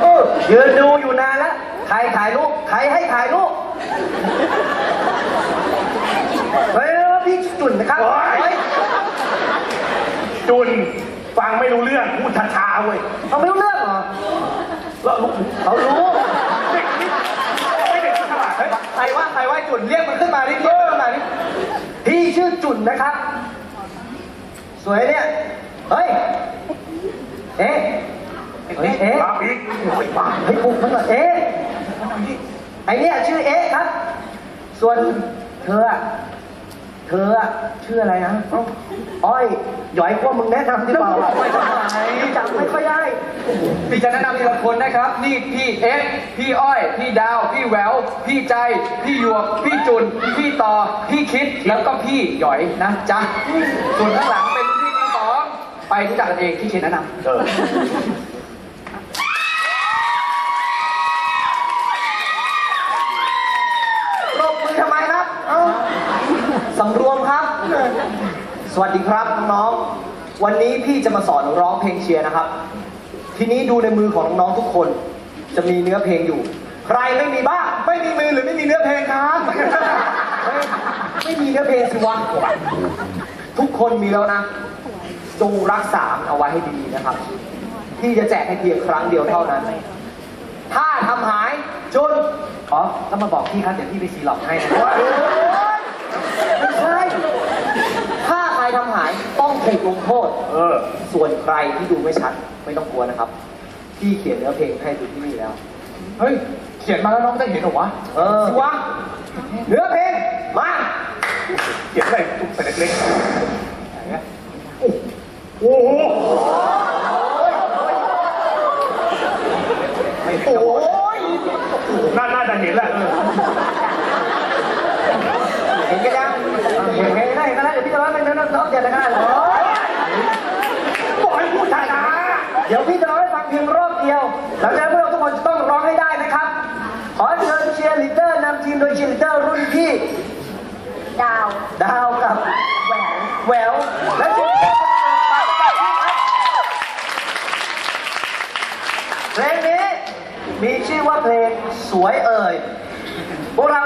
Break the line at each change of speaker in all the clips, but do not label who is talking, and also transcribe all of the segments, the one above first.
เออยืนดูอยู่นานแล้วใครถ่ายรูปใครให้ถ่ายรูปเฮ้ยพี่จุ่นนะครับ
โอ๊ย
เฮ้ย
จุนฟังไม่รู้เรื่องพูดช้าๆเว้ย
เขาไม่รู้เรื่องเหรอ
แล้วลูก
เขารู้
เด็กนี่ไม่เด็กฉลาดเฮ้ย
ใครว่าใครว่าจุ่นเรียกมันขึ้นมาดิเรียกมั นขึ้นมาดิพี่ชื่อจุ่นนะครับ สวยเนี่ย เฮ้ย เอ๊ะเฮ้ยเอ๊ะ
มาอีกโอ้ยบ้า
เฮ้ยปลุกมันก่อนเอ๊ะไอเนี่ยชื่อเอ๊ะครับ ส่วนเธออะ เธออะชื่ออะไรนะเอ้าอ้อยหยอยพวกมึงแนะนำดีกว่าไม่ทำไมจำไม่ค่อยได้
พี่จะแนะนำทีละคนนะครับ นี่พี่เอ็กซ์พี่อ้อย พี่ดาว พี่แหวว พี่ใจ พี่หยวก พี่จุน พี่ต่อ พี่คิด แล้วก็พี่หยอยนะจ๊ะ ส่วนข้างหลังเป็นพี่ที่สองไปรู้จักกันเองที่เขียนแนะนำ
เออ
ปรบมือทำไมครับ เอ้าสำรวมครับ สวัสดีครับน้องๆวันนี้พี่จะมาสอนร้องเพลงเชียร์นะครับ ทีนี้ดูในมือของน้องๆทุกคน จะมีเนื้อเพลงอยู่ ใครไม่มีบ้างไม่มีมือหรือไม่มีเนื้อเพลงครับเฮ้ยไม่มีเนื้อเพลงสิวะทุกคนมีแล้วนะจงรักษามเอาไว้ให้ดีนะครับ พี่จะแจกให้เพียงครั้งเดียวเท่านั้น ถ้าทำหายจนอ๋อต้องมาบอกพี่ครับเดี๋ยวพี่ไปซีล็อกให้นะไม่ใช่ ถ้าใครทำหายต้อง ถูกลงโทษ
เออ
ส่วนใครที่ดูไม่ชัดไม่ต้องกลัวนะครับ พี่เขียนเนื้อเพลงให้ดูที่นี่แล้ว
เฮ้ย เขียนมาแล้วน้องจะเห็นเหรอวะ
เออวะเนื้อเพลงมา
เขียนอะไรตุ๊กใส่เล็กๆโอ้โหไม่เห็น
โอ้
จะบอก
ย
น่าน่าจะเห็นแหละเออ
เห็นกันยังเห็นกันได้ก็ได้เดี๋ยวพี่จะร้องเป็นเนื้อน้องๆอย่าได้กันเหรอ
บอกให้พูดช้า
เดี๋ยวพี่จะร้องให้ฟังเพียงรอบเดียวหลังจากนั้นพวกเราทุกคนจะต้องร้องให้ได้นะครับ ขอเชิญเชียร์ลีดเดอร์นำทีมโดยเชียร์ลีดเดอร์รุ่นพี่
ดาว
ดาวกับ
แหวว
แหววและเชียร์ลีดเดอร์เพลงนี้มีชื่อว่าเพลงสวยเอ่ยพวกเรา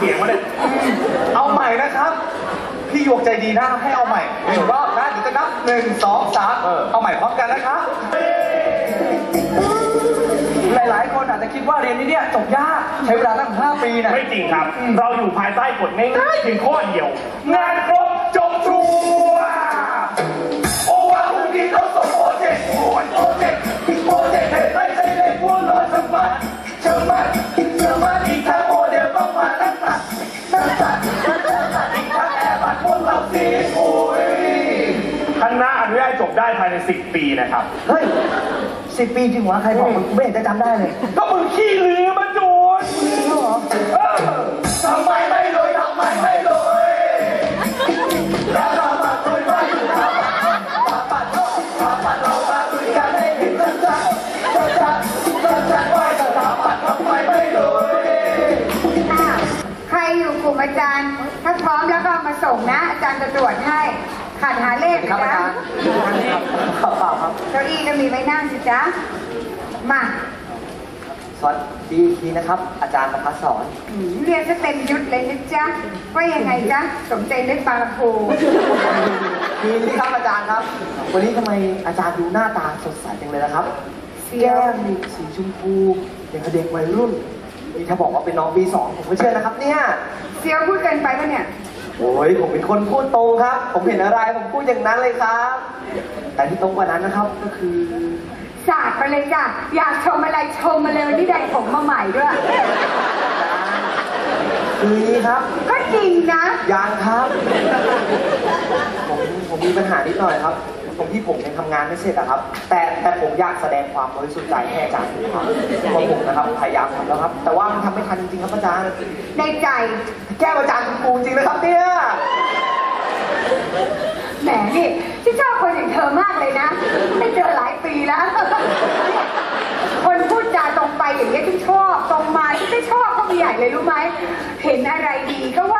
เสียงมาเนี่ยๆเอาใหม่นะครับ พี่หยวกใจดีนะให้เอาใหม่หนึ่งรอบนะเดี๋ยวจะนับหนึ่งสองสามเอาใหม่พร้อมกันนะครับ หลายๆ คนอาจจะคิดว่าเรียนนี้เนี่ยจบยากใช้เวลาตั้งห้าปีนะ
ไม่จริงครับ เราอยู่ภายใต้กฎง่ายๆเพียงข้อเดียว งานครบจบชัว ตั้งตัดตั้งตัดอีกทั้งแอร์บัตรพวกเราสีโอ้ยคณะอนุญาตจบได้ภายใน 10 ปีนะครับ
เฮ้ยสิบปีจริงหวะใครบอกมึงไม่เห็นจะจำได้เลย
ก็มึงขี้ลืม
อ
ยู่ก
ลุ่มอาจารย์ ถ้าพร้อมแล้วก็เอามาส่งนะ อาจารย์จะตรวจให้ขาดหาเลข
ครับอา
นะ
จารย์ครับเปล่าครับ
เก้าอี้ก็มีไว้นั่งสิจ๊ะมา
สวัสดีอีกทีนะครับ อาจารย์ประพัฒสอน
อืมเรียนซะเต็มยุทธเลยนะจ๊ะว่ายังไงจ๊ะสมใจนึกบางลำพู
มีนี่ครับอาจารย์ครับ วันนี้ทำไมอาจารย์ดูหน้าตาสดใสจังเลยนะครับแก้มนี่สีชมพูอย่างกับเด็กวัยรุ่นนี่ถ้าบอกว่าเป็นน้องปีสองผมก็เชื่อนะครับเนี่ย
เซียวพูดเกินไปปะเนี่ย
โอ้ยผมเป็นคนพูดตรงครับ ผมเห็นอะไรผมพูดอย่างนั้นเลยครับ แต่ที่ตรงกว่านั้นนะครับก็คือ
สาดไปเลยจ้ะ อยากชมอะไรชมมาเลยวันนี่ได้ผมมาใหม่ด้วย
คือนี้ครับ
ก็จริงนะ
ยางครับ ผมผมมีปัญหานิดหน่อยครับ ตรงที่ผมยังทำงานไม่เสร็จอะครับ แต่แต่ผมอยากแสดงความบริสุทธิ์ใจให้อาจารย์ดูครับเพราะผมนะครับพยายามทำแล้วครับ แต่ว่ามันทำไม่ทันจริงๆครับอาจารย์
ในใจ
แก้วอาจารย์คุณครูจริงนะครับเนี่ย
แหมนี่ที่ชอบคนอย่างเธอมากเลยนะ ไม่เจอหลายปีแล้ว คนพูดจาตรงไปอย่างนี้ยที่ชอบตรงมาที่ไม่ชอบก็มีใหญ่เลยรู้ไหมเห็นอะไรดีก็ว่า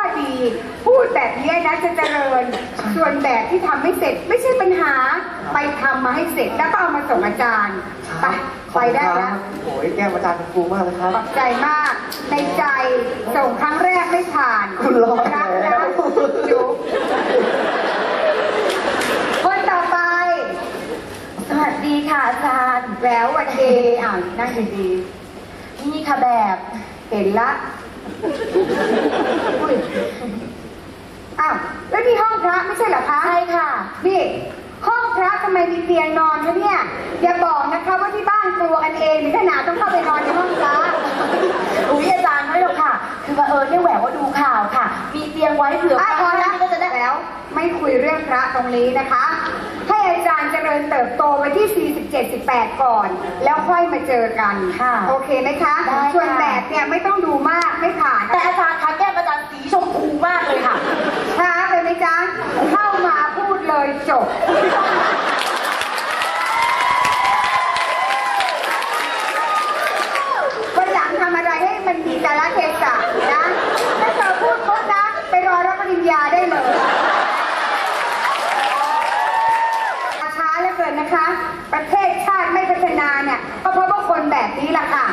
พูดแบบนี้นะจะเจริญ ส่วนแบบที่ทำไม่เสร็จไม่ใช่ปัญหา ไปทำมาให้เสร็จแล้วก็เอามาส่งอาจารย์ ไปไปได้แล้ว
โอ้ยแก้วอาจารย์คุณครูมากเลยครับ
ขอบใจมาก ในใจส่งครั้งแรกไม่ผ่าน
คุณรอด
รัก
แล้
นะ
ว
จุ๊บคนต่อไป
สวัสดีค่ะอาจารย์
แหววหวันดีอ่านั่งดี
นี่ค่ะแบบ
ๆเห็นละ อุ้ยอ้าวแล้วนี่ห้องพระไม่ใช่เหรอคะ
ใช่ค่ะ
นี่ห้องพระทำไมมีเตียงนอนคะเนี่ย อย่าบอกนะคะว่าที่บ้านกลัวกันเองถึงขนาดต้องเข้าไปนอนในห้องพระ
อุ้ยอาจารย์ไม่หรอกค่ะ คือว่าเออเนี่ยแหววว่าดูข่าวค่ะ มีเตียงไว้เผื่อ
อะพอ
ว่า
แล้ว
ก็จะได้
แล้ว ไม่คุยเรื่องพระตรงนี้นะคะ ให้อาจารย์เจริญเติบโตไปที่ 47 18 ก่อน แล้วค่อยมาเจอกัน
ค่ะ
โอเคไหมคะ
ได้ค่ะ
ส่วนแบบเนี่ยไม่ต้องดูมาก ไม่ผ่าน
แต่อาจารย์คะแก้มอาจารย์สีชมพูมากเลยค่ะ
ช้าไปไหมจ๊ะ เข้ามาพูดเลยจบ วันหลังทำอะไรให้มันมีกาลเทศะนะ ถ้าเธอพูดปุ๊บนะ ไปรอรับปริญญาได้เลย ช้าเหลือเกินนะคะ ประเทศชาติไม่พัฒนาเนี่ย ก็เพราะว่าคนแบบนี้แหละค่ะ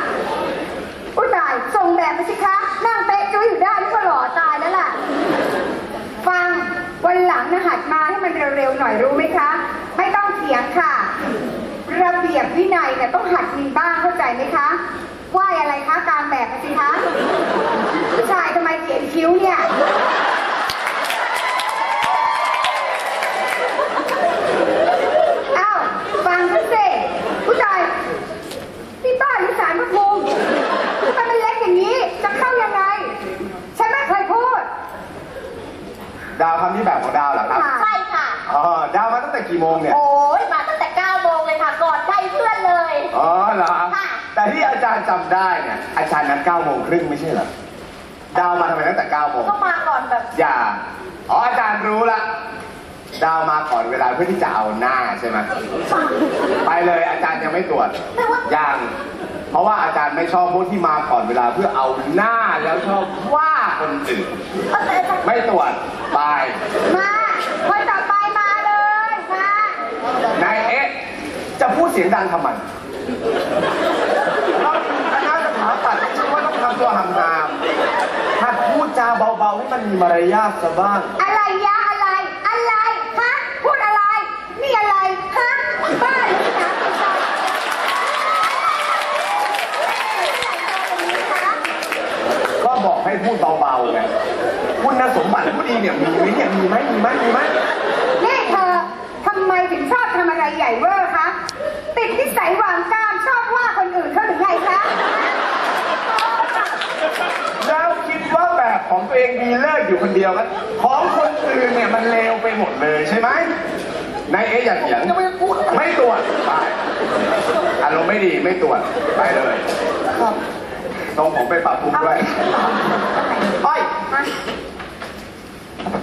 อุ้ยตายส่งแบบไปสิคะ นั่งเป๊ะจุ้ยอยู่ได้นี่ก็หล่อตายแล้วล่ะ ฟังวันหลังนะหัดมาให้มันเร็วๆหน่อยรู้ไหมคะ ไม่ต้องเถียงค่ะ ระเบียบวินัยเนี่ยต้องหัดมีบ้างเข้าใจไหมคะไหวอะไรคะ การแบบสิคะผู้ชายทำไมเขียนคิ้วเนี่ย อ้าวฟังฉันสิผู้ชายที่บ้านหรือสารพระภูมิทำไมมันเล็กอย่างนี้ จะเข้ายังไง ฉันไม่เคยพูด
ดาวทำที่แบบของดาวเหรอครับ
ค่ะ
ใช่ค่ะ
อ๋อ ดาวมาตั้งแต่กี่โมงเนี่ย
โอ้ยมาตั้งแต่9โมงเลยค่ะก่อนใครเพื่อนเลย
อ๋อเหรอ
ค่ะ
แต่ที่อาจารย์จำ ได้เนี่ยอาจารย์นัด9โมงครึ่งไม่ใช่เหรอดาวมาทำไมตั้งแต่9โมง
ก็มาก่อนแบบ
อย่าอ๋ออาจารย์รู้ละดาวมาก่อนเวลาเพื่อที่จะเอาหน้าใช่ไหมไปเลยอาจารย์ยังไม่ตรวจ
แต่ว่า
ยังเพราะว่าอาจารย์ไม่ชอบพวกที่มาก่อนเวลาเพื่อเอาหน้าแล้วชอบว่าคนอื่น
เออแต่อาจารย์
ไม่ตรวจไป
มาคนต่อไปมาเลยมา
นายเอ๊ะจะพูดเสียงดังทำไมเราคือคณะสถาปัตย์ไม่ใช่ว่า ต้องทำตัวห่างๆหัดพูดจาเบาๆให้มันมีมารยาทซะบ้าง
อะไรยะอะไร อะไร ฮะ พูดอะไร นี่อะไร ฮะ บ้าหรือหนาไปใจคะ
ก็บอกให้พูดเบาๆไงคุณสมบัติผู้ดีเนี่ยมีไหมเนี่ยมีไหมมีไหมมีไหม
นี่เธอทำไมถึงชอบทำอะไรใหญ่เวอร์คะ ติดนิสัยวางกล้ามชอบว่าคนอื่นเขาหรือไงคะ
แล้วคิดว่าแบบของตัวเองดีเลิศอยู่คนเดียวกันของคนอื่นเนี่ยมันเลวไปหมดเลยใช่ไหมนาย เอ๊ะอย่าเถียง
ยังไม่ได้พูด
ไม่ตรวจไปอารมณ์ไม่ดีไม่ตรวจไปเลยตรงผมไปปรับปรุงด้วย
อ้อย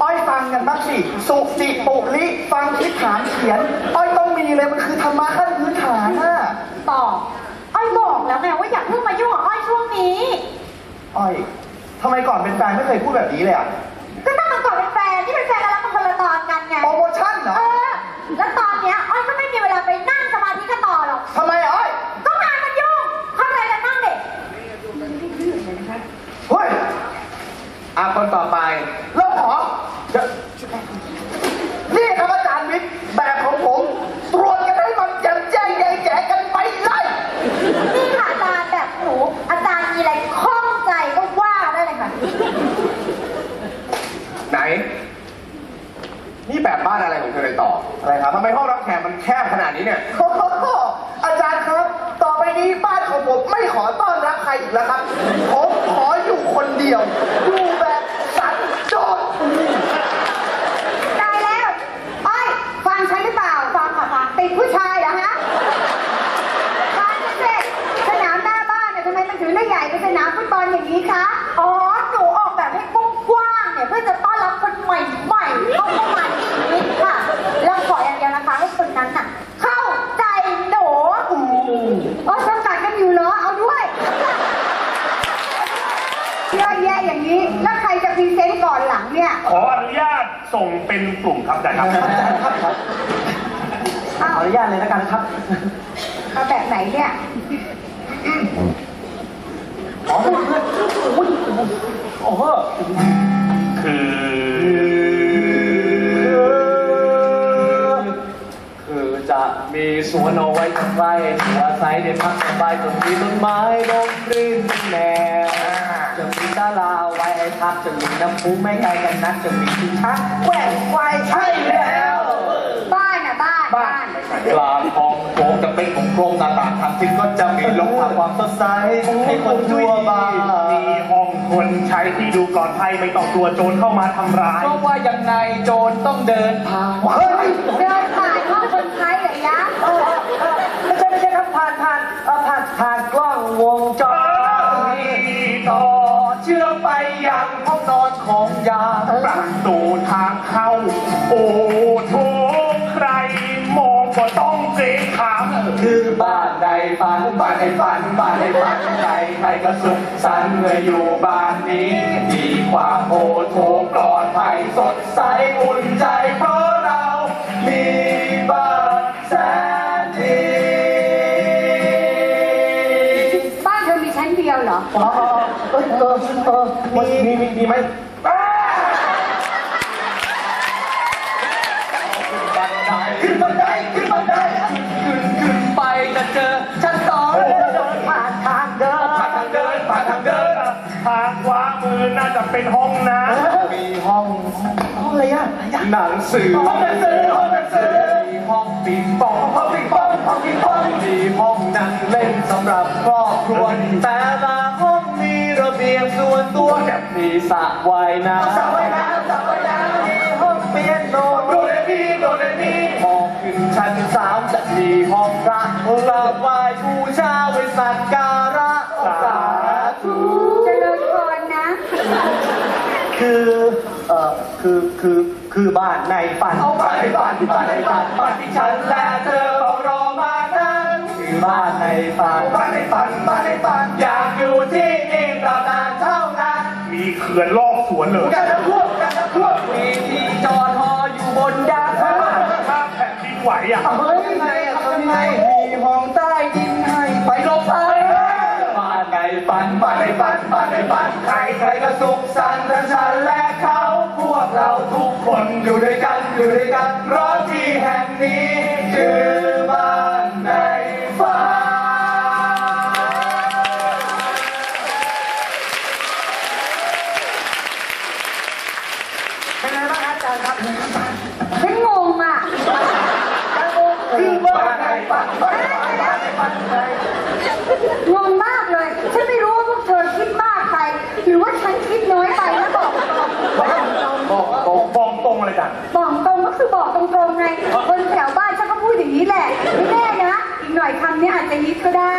อ้อยฟังกันบ้างสิสุจิปุริฟังคิดฐานเขียน อ้อยต้องมีเลยมันคือธรรมะขั้นพื้นฐานน่ะ
ต่ออ้อยบอกแล้วไงว่าอย่าเพิ่งมายุ่งกับอ้อยช่วงนี้
อ้อยทำไมก่อนเป็นแฟนไม่เคยพูดแบบนี้เลยอะ
ก็ตั้งแต่ก่อนเป็นแฟนที่เป็นแฟนกันแล้วมันคนละตอนกันไง
โปรโมชั่นเหรอ
เออ แล้วตอนเนี้ยอ้อยก็ไม่มีเวลาไปนั่งสมาธิกันต่อหรอก
ทำไมอะอ้อย
ก็งานมันยุ่งเข้าใจกันบ้างเด็ก
เฮ้ย
อะคนต่อไป
เราขอจะนี่ครับอาจารย์
แคบขนาดนี้เนี่ย
โอ้โหอาจารย์ครับ ต่อไปนี้บ้าน ของผมไม่ขอต้อนรับใครอีกแล้วครับ ผมขออยู่คนเดียว อยู่แบบสันโดษ
ตายแล้วอ้อยฟังฉันหรือเปล่า ฟังค่ะฟังติดผู้ชายเหรอฮะฟังฉันสิสนามหน้าบ้านเนี่ยทำไมมันถึงได้ใหญ่เป็นสนามฟุตบอลอย่างนี้คะ อ๋อ หนูออกแบบให้กว้างๆเนี่ยเพื่อจะต้อนรับคนใหม่ๆเข้ามาในชีวิตค่ะ แล้วขออย่างเดียวนะคะให้คนนั้นน่ะ เข้าใจหนูโอ้สกัดกันอยู่เหรอ เอาด้วยเยอะแยะอย่าง นี้ แล้วใครจะพรีเซนต์ก่อนหลังเนี่ย
ขออนุญาตส่งเป็นกลุ่มครับอาจารย์ครับ
ขออนุญาตเลยแล้วกันครับ
เอาแบบไหนเนี่ย
อ๋อเพื่อนอุ้ยโอ้โห
คือ
คือจะมีสวนเอาไว้ใกล้หัวใสได้พักสบายจนมีต้นไม้ลมรื่นแนวจะมีศาลาเอา นักจะมีน้ำพุไม่ไกลกันนักจะมีที่ชักแหว่งไฟใช่แล้ว
บ้านอะบ้าน บ้าน
กลางห้องโถงจะเป็นของโครงหน้าต่างทำทิ้งก็จะมีลมพัดความสดใสให้คนทั่วบ้าน
มีห้องคนใช้ที่ดูปลอดภัยไม่ต้องกลัวโจรเข้ามาทำร้าย
เพราะว่ายังไงโจรต้องเดินผ่าน
เฮ้ย
เดินผ่านห้องคนใช้เหรอยะ
ไม่ใช่ไม่ใช่ครับผ่านผ่านอ่อผ่านผ่านกล้องวงจร
ต่อ เชื่อไปยังห้องนอนของยาม
ประตูทางเข้า โอ้โถใครมองก็ต้องเกรงขาม
คือบ้านใดฝันบ้านใดฝันบ้านใดฝันใครใครก็สุขสันต์เมื่ออยู่บ้านนี้มีความโอโถงปลอดภัยสดใสอุ่นใจเพราะเรา มีบ้านแสนดี
บ้านเธอมีชั้นเดียวเหรอ
อ๋อ เออเออเออมีมีมีมีไหม
ขึ้นบันไดขึ้นบันไดขึ้นขึ้นไปจะเจอชั้นสอง
เดินผ่านทางเดิน
ผ่านทางเดินผ่านทางเดิน
ทางขวามือน่าจะเป็นห้องน้
มีห้อง
ห้องอะไรอะ
หนังสือ
ห้องหนังสือห้องหนังสือ
มีห้องปิงปองห้องปิงปองห้องปิงปองมีห้องนั่งเล่นสำหรับครอบครัวแต่ละห้องมีระ เบียงส่วนตัวมีสระว่ายน้ำ
สระว่ายน้ำสระว่ายน้ำมีห้องเปียโน
โดเรมีโดเรมีพอขึ้นชั้นสามจะมีห้องพระกราบไหว้บูชาไว้สักการะสาธุ
เจริญพรนะ
คือเอ่อคือคือคือบ้านในฝัน
เอาไปบ้านบ้านในบ้านบ้านที่ฉันและเธอเฝ้ารอมานั้นคือบ้านในฝันบ้านในฝันบ้านในฝันอยากอยู่
ขื่อนรอบสวนเลย
กันทั้งพวกกันทั้งพวกมีที่จอดฮออยู่บนดาดฟ้า
ถ้าแผ่นดินไหวอะ
เฮ้ยไงทำไงมีห้องใต้ดินให้ไปหลบภัยบ้านในฝันบ้านในฝันบ้านในฝันใครใครก็สุขสันต์ทั้งฉันและเขาพวกเราทุกคนอยู่ด้วยกันอยู่ด้วยกันเพราะที่แห่งนี้คือ
ครับ
ฉันงงอะ
คือบ้านในฝัน
งงมากเลย ฉันไม่รู้ว่าพวกเธอคิดมากไป หรือว่าฉันคิดน้อยไปนะบอกตรง
บอกตรง
ฟองตรงอะไรจัน
บอกตรงก็คือบอกตรงๆไง คนแถวบ้านฉันก็พูดอย่างนี้แหละไม่แน่นะอีกหน่อยคำนี้อาจจะฮิตก็ได้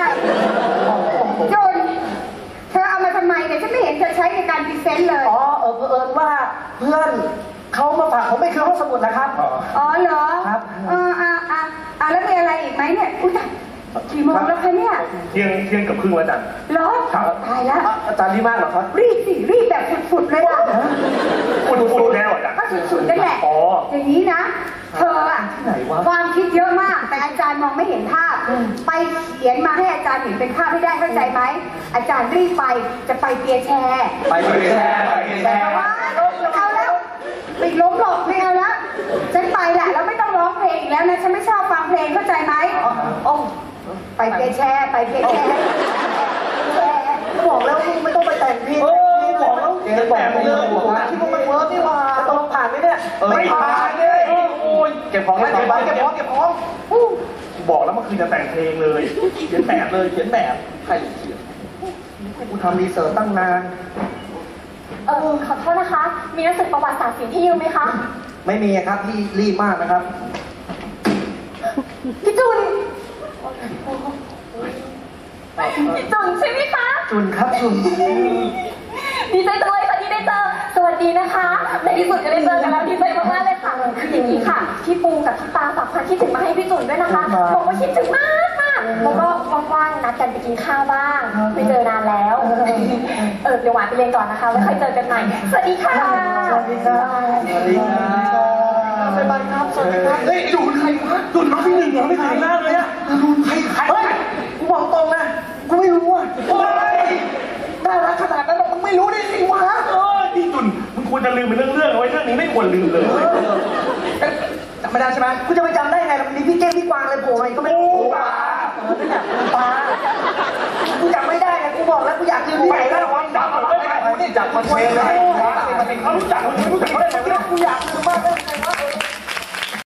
จนเธอเอามาทำไมเนี่ยฉันไม่เห็นเธอใช้ในการพรีเซนต์เลย
อ๋อเออเผอิญว่าเพื่อน เขามาฝากผมไม่คือห้องสมุดนะครับ
อ๋อเหรอ
ครับ
เอออะอะอะแล้วมีอะไรอีกไหมเนี่ยอุ้ยตายกี่โมงแล้วคะเนี่ย
เที่ยงเที่ยงกับครึ่งแล้วจัน
เหรอตายแล้ว
อะอาจารย์รีบมากเหรอครับ
รีบสิรีบแบบสุดๆเลยล่ะ
คุณพูดแล้วอะจัน
ก็สุดๆนั่นแหละ
อ๋อ
อย่างนี้นะ เธออะ
ที่ไหนวะ
ความคิดเยอะมาก แต่อาจารย์มองไม่เห็นภาพ ไปเขียนมาให้อาจารย์เห็นเป็นภาพให้ได้เข้าใจไหม อาจารย์รีบไปจะไปเปียร์แชร์
ไปเรียนแชร์ไปเรียนแชร์
ว้าล้มเอาแล้ว ปิดล้มหลบไม่เอาแล้วฉันไปแหละแล้วไม่ต้องร้องเพลงอีกแล้วนะฉันไม่ชอบฟังเพลงเข้าใจไหมโอ้ไปเปียร์แชร์ไปเปียร์แชร์แชร์
บอกแล้วมึงไม่ต้องไปแต่งเพลง
เอ
แต่ง
อ
เพลง
บอกแล้ว
เดี๋ยวบอกไปเลยผมคิดว่ามันเวิร์กนี่หว่าตกลงผ่านไหมเนี่ย
ไม่ผ่านเลย
โอ้ย
ย
เก็บของแล้วเก็บของเก็บของเก็บของ
บอกแล้วเมื่อคืนจะแต่งเพลงเลยเขียนแบบเลยเขียนแบบ
ใครเขียนให้กูทำรีเสิร์ชตั้งนาน
เออขอโทษนะคะ มีหนังสือประวัติศาสตร์ศิลป์ที่ยืมไหมคะ
ไม่มีอะครับพี่รีบมากนะครับ
พี่จุนพี่จุนใช่ไหมคะ
จุนครับจุน
ดีใจจังเลยค่ะที่ได้เจอ สวัสดีนะคะ ในที่สุดก็ได้เจอกันแล้วดีใจมากๆเลยค่ะ คืออย่างนี้ค่ะ พี่ปูกับพี่ปาฝากความคิดถึงมาให้พี่จุนด้วยนะคะ บอกว่าคิดถึงมากมาก แล้วก็ว่างๆนัดกันไปกินข้าวบ้าง ไม่เจอนานแล้ว เออเดี๋ยวหวานไปเรียนก่อนนะคะไว้ค่อยเจอกันใหม่ สวัสดีค่ะ
สวัสดีครับสวัสดีครับบ๊ายบายครับ สวัสดีครับ
เฮ้ยดูใครวะดูน้องที่หนึ่งเหรอไม่เคยเห็นหน้าเลยอะดูใครใคร
เฮ้ยกูบอกตรงนะกูไม่รู้อะ
โอ้ย
น่ารักขนาดนั้นมึงไม่รู้ได้ไงวะ
เออพี่จุนมึงควรจะลืมเป็นเรื่องๆเอาไว้เรื่องนี้ไม่ควรลืมเลย
จำไม่ได้ใช่ไหมกูจะไปจำได้ไงมันมีพี่เก้งพี่กวางเลยโผล่มาอีกก็ไม่
ปู
รู้
ปลา
เออนั่นแหละปูปลากูจำไม่ได้ไงกูบอกแล้วกูอยากลืมที่
ไป
ไหน
แล้
แล้วว
วั
วะ
นดับเลยกูนี่จับมาเชนเลยเขารู้จักมึงรู้จักเขาได้ไงวะ
กูอยากลืมมากเลย